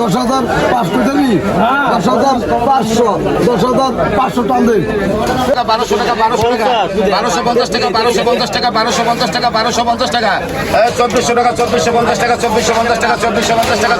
দশ হাজার পাঁচশো টাকি দশ হাজার পাঁচশো। দশ হাজার পাঁচশো টান দিন বারোশো টাকা বারোশো টাকা, বারোশো পঞ্চাশ টাকা, বারোশো পঞ্চাশ টাকা, বারোশো পঞ্চাশ টাকা, বারোশো পঞ্চাশ টাকা। চব্বিশশো টাকা, চব্বিশশো পঞ্চাশ টাকা, চব্বিশশো পঞ্চাশ টাকা, চব্বিশশো পঞ্চাশ টাকা,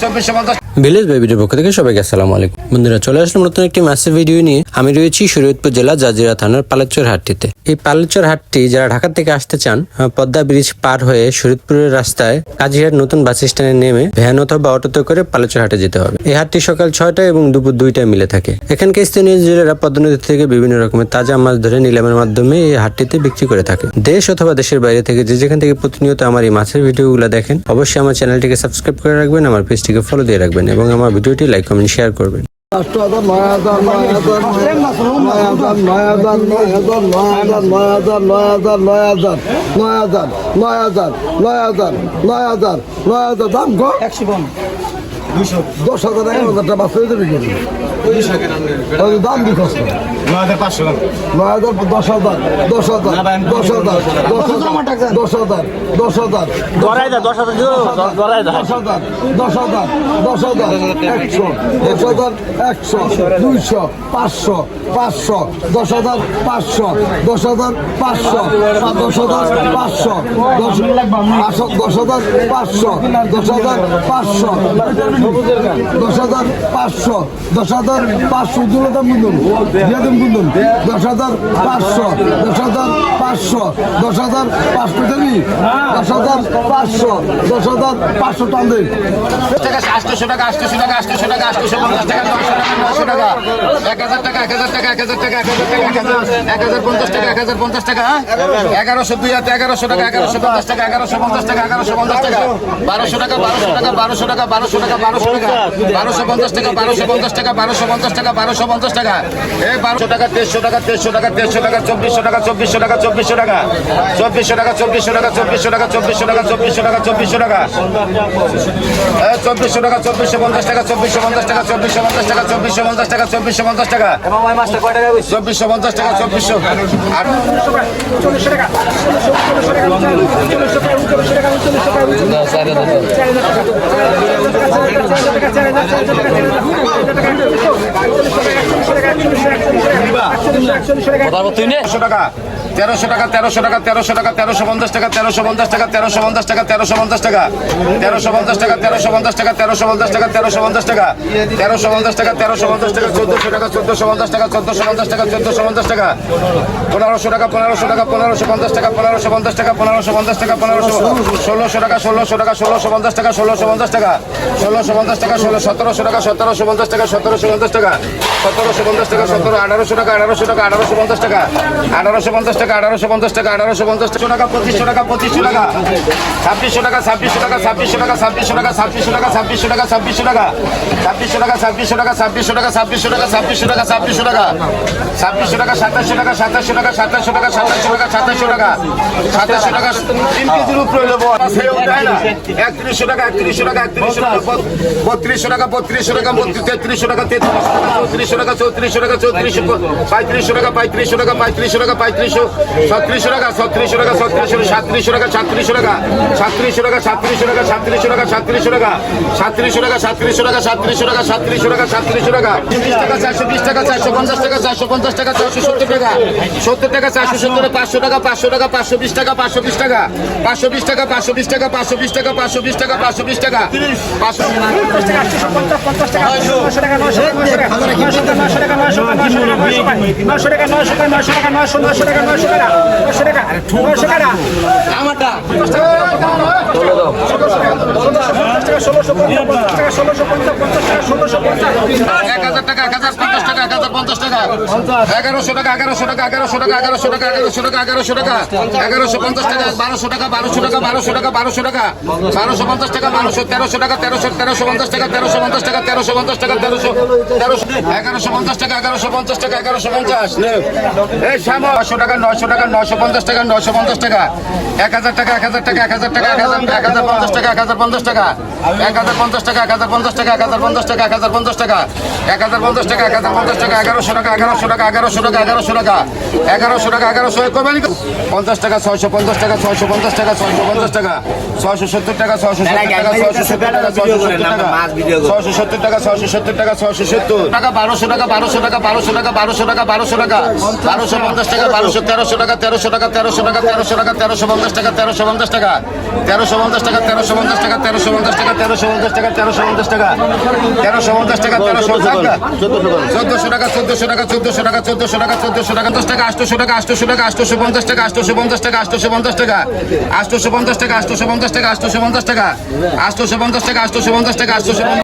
চব্বিশশো পঞ্চাশ টাকা ভিলেজ বেবির পক্ষ থেকে সবাইকে আসসালামু আলাইকুম। বন্ধুরা, চলে আসলাম নতুন একটি মাসের ভিডিও নিয়ে। আমি রয়েছি শরীয়তপুর জেলা জাজিরা থানার পালেচর হাটটিতে। এই পালেচর হাটটি যারা ঢাকা থেকে আসতে চান পদ্মা ব্রিজ পার হয়ে শরীয়তপুরের রাস্তায় কাজিহাট নতুন বাস স্ট্যান্ডে নেমে ভ্যান অথবা অটোতে করে পালেচর হাটে যেতে হবে। এই হাটটি সকাল ছয়টা এবং দুপুর দুইটায় মিলে থাকে। এখানকার স্থানীয় জেলেরা পদ্মা নদী থেকে বিভিন্ন রকমের তাজা মাছ ধরে নিলামের মাধ্যমে এই হাটটিতে বিক্রি করে থাকে। দেশ অথবা দেশের বাইরে থেকে যে যেখান থেকে প্রতিনিয়ত আমার এই মাছের ভিডিওগুলো দেখেন, অবশ্যই আমার চ্যানেলটিকে সাবস্ক্রাইব করে রাখবেন, আমার পেজটিকে ফলো দিয়ে রাখবেন। করবেন এবং আমার ভিডিওটি লাইক কমেন্ট শেয়ার করবেন। দশ হাজার এক হাজারটা বাস দাম কি কষ্ট নয় হাজার পাঁচশো নয় হাজার দশ হাজার দশ হাজার দশ হাজার দশ হাজার দশ হাজার দশ হাজার দশ হাজার দশ হাজার দশ হাজার দশ হাজার দশ হাজার একশো দশ হাজার একশো দুইশো পাঁচশো পাঁচশো দশ হাজার পাঁচশো দশ হাজার পাঁচশো দশ হাজার পাঁচশো দশ পাঁচশো দশ হাজার পাঁচশো দশ হাজার পাঁচশো দশ হাজার পাঁচশো দশ হাজার পাঁচশো দুলাদাম বুন্দুন দিয়াদাম বুন্দুন দশ হাজার পাঁচশো দশ হাজার পাঁচশো দশ হাজার পাঁচশো টাকি দশ হাজার পাঁচশো দশ হাজার পাঁচশো টান দিন টাকা আটশোশো টাকা টাকা আটশোশো টাকা টাকা নশো টাকা এক হাজার টাকা এক হাজার টাকা এক হাজার টাকা এক হাজার টাকা এক হাজার পঞ্চাশ টাকা এক হাজার পঞ্চাশ টাকা হ্যাঁ? এগারোশো দুই হাতে এগারোশো টাকা এগারোশো পঞ্চাশ টাকা এগারোশো পঞ্চাশ টাকা এগারোশো পঞ্চাশ টাকা বারোশো টাকা বারোশো টাকা বারোশো টাকা বারোশো টাকা বারোশো টাকা বারোশো পঞ্চাশ টাকা বারোশো পঞ্চাশ টাকা বারোশো পঞ্চাশ টাকা বারোশো পঞ্চাশ টাকা এই বারোশো টাকা তেইশশো টাকা তেইশশো টাকা তেইশশো টাকা চব্বিশশো টাকা চব্বিশশো টাকা চব্বিশশো টাকা চব্বিশশো টাকা চব্বিশশো টাকা চব্বিশশো টাকা চব্বিশশো টাকা চব্বিশশো টাকা চব্বিশশো টাকা চব্বিশশো টাকা চব্বিশশো পঞ্চাশ টাকা চব্বিশশো পঞ্চাশ টাকা চব্বিশশো পঞ্চাশ টাকা চব্বিশশো পঞ্চাশ টাকা চব্বিশশো পঞ্চাশ টাকা চব্বিশশো পঞ্চাশ টাকা চব্বিশশো আট তেরোশো টাকা টাকা। তেরোশো টাকা তেরোশো টাকা তেরোশো টাকা তেরোশো পঞ্চাশ টাকা তেরোশো পঞ্চাশ টাকা তেরোশো পঞ্চাশ টাকা তেরোশো পঞ্চাশ টাকা তেরোশো পঞ্চাশ টাকা তেরোশো পঞ্চাশ টাকা তেরোশো পঞ্চাশ টাকা তেরোশো পঞ্চাশ টাকা তেরোশো পঞ্চাশ টাকা তেরোশো পঞ্চাশ টাকা চোদ্দশো টাকা চোদ্দশো পঞ্চাশ টাকা চোদ্দশো পঞ্চাশ টাকা চোদ্দশো পঞ্চাশ টাকা পনেরোশো টাকা পনেরোশো টাকা পনেরোশো পঞ্চাশ টাকা পনেরোশো পঞ্চাশ টাকা পনেরোশো পঞ্চাশ টাকা পনেরোশো ষোলোশো টাকা ষোলোশো টাকা ষোলোশো পঞ্চাশ টাকা ষোলোশো পঞ্চাশ টাকা ষোলোশো পঞ্চাশ টাকা ষোলো সতেরোশো টাকা সতেরোশো পঞ্চাশ টাকা সতেরোশো পঞ্চাশ টাকা সতেরোশো পঞ্চাশ টাকা সতেরো আঠারোশো টাকা আঠারোশো টাকা আঠারোশো পঞ্চাশ টাকা আঠারোশো পঞ্চাশ টাকা আঠারোশো পঞ্চাশ টাকা আঠারোশো পঞ্চাশ টাকা পঁচিশশো টাকা পঁচিশশো টাকা ছাব্বিশশো টাকা ছাব্বিশশো টাকা ছাব্বিশশো টাকা ছাব্বিশশো টাকা ছাব্বিশশো টাকা ছাব্বিশশো টাকা ছাব্বিশশো টাকা ছাব্বিশশো টাকা ছাব্বিশশো টাকা ছাব্বিশশো টাকা ছাব্বিশশো টাকা ছাব্বিশশো টাকা ছাব্বিশশো টাকা ছাব্বিশশো টাকা সাতাশশো টাকা সাতাশশো টাকা সাতাশশো টাকা সাতাশশো টাকা সাতাশশো টাকা সাতাশশো টাকা তিন কেজির উপরে হলো একত্রিশশো টাকা একত্রিশশো টাকা একত্রিশশো টাকা বত্রিশশো টাকা বত্রিশশো টাকা তেত্রিশশো টাকা তেত্রিশশো টাকা চৌত্রিশশো টাকা চৌত্রিশশো পঁয়ত্রিশশো টাকা পঁয়ত্রিশশো টাকা পঁয়ত্রিশশো টাকা পঁয়ত্রিশশো ছত্রিশশো টাকা ছত্রিশশো টাকা ছত্রিশশো সাতত্রিশশো টাকা সাতত্রিশশো টাকা সাতত্রিশশো টাকা সাতত্রিশশো টাকা সাতত্রিশশো টাকা সাতত্রিশশো টাকা সাতত্রিশশো টাকা সাতত্রিশশো টাকা সাতত্রিশশো টাকা সাতত্রিশশো টাকা সাতত্রিশশো টাকা বিশ টাকা চারশো বিশ টাকা চারশো পঞ্চাশ টাকা চারশো পঞ্চাশ টাকা চারশো সত্তর টাকা সত্তর টাকা চারশো সত্তর পাঁচশো টাকা পাঁচশো টাকা পাঁচশো বিশ টাকা পাঁচশো বিশ টাকা পাঁচশো বিশ টাকা পাঁচশো বিশ টাকা পাঁচশো বিশ টাকা পাঁচশো বিশ টাকা পাঁচশো বিশ টাকা পাঁচশো নশো টাকা নশো টাকা নশো টাকা। আমারটা। ষোলোশো পঞ্চাশ টাকা ষোলোশো পঞ্চাশ টাকা ষোলোশো পঞ্চাশ। এক হাজার টাকা এক পঞ্চাশ এগারোশো টাকা এগারোশো টাকা এগারোশো টাকা এগারোশো টাকা এগারোশো টাকা এগারোশো টাকা এগারোশো পঞ্চাশ টাকা বারোশো টাকা বারোশো টাকা বারোশো টাকা বারোশো টাকা বারোশো পঞ্চাশ টাকা বারোশো তেরোশো টাকা তেরোশো তেরোশো পঞ্চাশ টাকা তেরোশো পঞ্চাশ টাকা তেরোশো পঞ্চাশ টাকা তেরোশো তেরোশো এগারোশো পঞ্চাশ টাকা এগারোশো পঞ্চাশ টাকা এগারোশো পঞ্চাশ এই শ্যামা পাঁচশো টাকা নয়শো টাকা নয়শো পঞ্চাশ টাকা নয়শো পঞ্চাশ টাকা এক হাজার টাকা এক হাজার টাকা এক হাজার টাকা এক হাজার এক হাজার পঞ্চাশ টাকা এক হাজার পঞ্চাশ টাকা এক হাজার পঞ্চাশ টাকা এক হাজার পঞ্চাশ টাকা এক হাজার পঞ্চাশ টাকা এক হাজার পঞ্চাশ টাকা এক হাজার পঞ্চাশ টাকা এক পঞ্চাশ টাকা এগারোশো টাকা এগারোশো টাকা এগারোশো টাকা এগারোশো টাকা এগারোশো টাকা এগারোশো কবে পঞ্চাশ টাকা ছয়শো পঞ্চাশ টাকা ছয়শো পঞ্চাশ টাকা ছয়শো পঞ্চাশ টাকা ছয়শো সত্তর টাকা ছয়শো সত্তর টাকা ছয়শো সত্তর টাকা ছয়শো সত্তর টাকা ছয়শো সত্তর টাকা ছয়শো সত্তর টাকা টাকা বারোশো টাকা বারোশো টাকা বারোশো টাকা বারোশো টাকা বারোশো টাকা বারোশো পঞ্চাশ টাকা বারোশো তেরোশো টাকা তেরোশো টাকা তেরোশো টাকা তেরোশো টাকা তেরোশো পঞ্চাশ টাকা তেরোশো পঞ্চাশ টাকা তেরোশো পঞ্চাশ টাকা তেরোশো পঞ্চাশ টাকা তেরোশো পঞ্চাশ টাকা তেরোশো পঞ্চাশ টাকা তেরোশো পঞ্চাশ টাকা তেরোশো পঞ্চাশ টাকা তেরোশো টাকা চোদ্দশো টাকা চোদ্দশো টাকা চোদ্দশো টাকা চোদ্দশো টাকা চোদ্দশো টাকা দশ টাকা আটশো টাকা আটশোশো টাকা আটশোশো পঞ্চাশ টাকা আটশোশো পঞ্চাশ টাকা আটশোশো পঞ্চাশ টাকা আটশোশো পঞ্চাশ টাকা আটশোশো পঞ্চাশ টাকা আটশোশো পঞ্চাশ টাকা আটশোশো পঞ্চাশ টাকা আটশোশো পঞ্চাশ টাকা আটশোশো